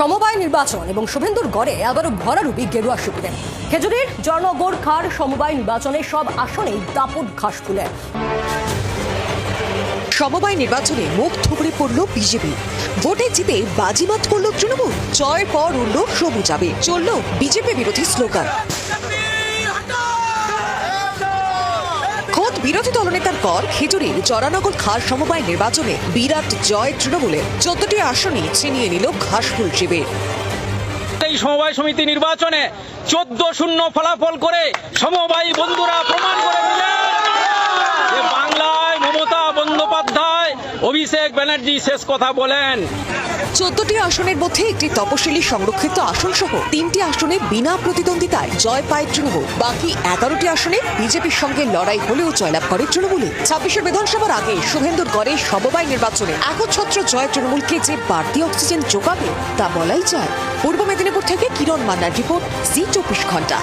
সমবায় নির্বাচন এবং শুভেন্দুর গড়ে আবারও ভরারূপী গেরুয়া শিবিরের খেজুরির জনগর খার সমবায় নির্বাচনে সব আসনেই দাপট ঘাস ফুলে। সমবায় নির্বাচনে মুখ থুবড়ে পড়ল বিজেপি। ভোটে জিতে বাজিমাত করল তৃণমূল। জয়ের পর উঠল সবুজ আবির চলল বিজেপি বিরোধী স্লোগান। বিরোধী দলনেতার পর খিচুড়ির জরানগর খাস সমবায় নির্বাচনে বিরাট জয় তৃণমূলের চোদ্দটি আসনই ছিনিয়ে নিল ঘাসফুল শিবির। এই সমবায় সমিতি নির্বাচনে চোদ্দ শূন্য ফলাফল করে সমবায় বন্ধুরা প্রমাণ করে অভিষেক ব্যানার্জি, শেষ কথা বলেন। চোদ্দটি আসনের মধ্যে একটি তপশিলি সংরক্ষিত আসন সহ তিনটি আসনে বিনা প্রতিদ্বন্দ্বিতায় জয় পায় তৃণমূল। বাকি এগারোটি আসনে বিজেপির সঙ্গে লড়াই হলেও জয়লাভ করে তৃণমূলে। ছাব্বিশের বিধানসভার আগে শুভেন্দুর গড়ে সমবায় নির্বাচনে একচ্ছত্র জয় তৃণমূলকে যে বাড়তি অক্সিজেন যোগাবে তা বলাই যায়। পূর্ব মেদিনীপুর থেকে কিরণ মান্নার রিপোর্ট, জি চব্বিশ ঘণ্টা।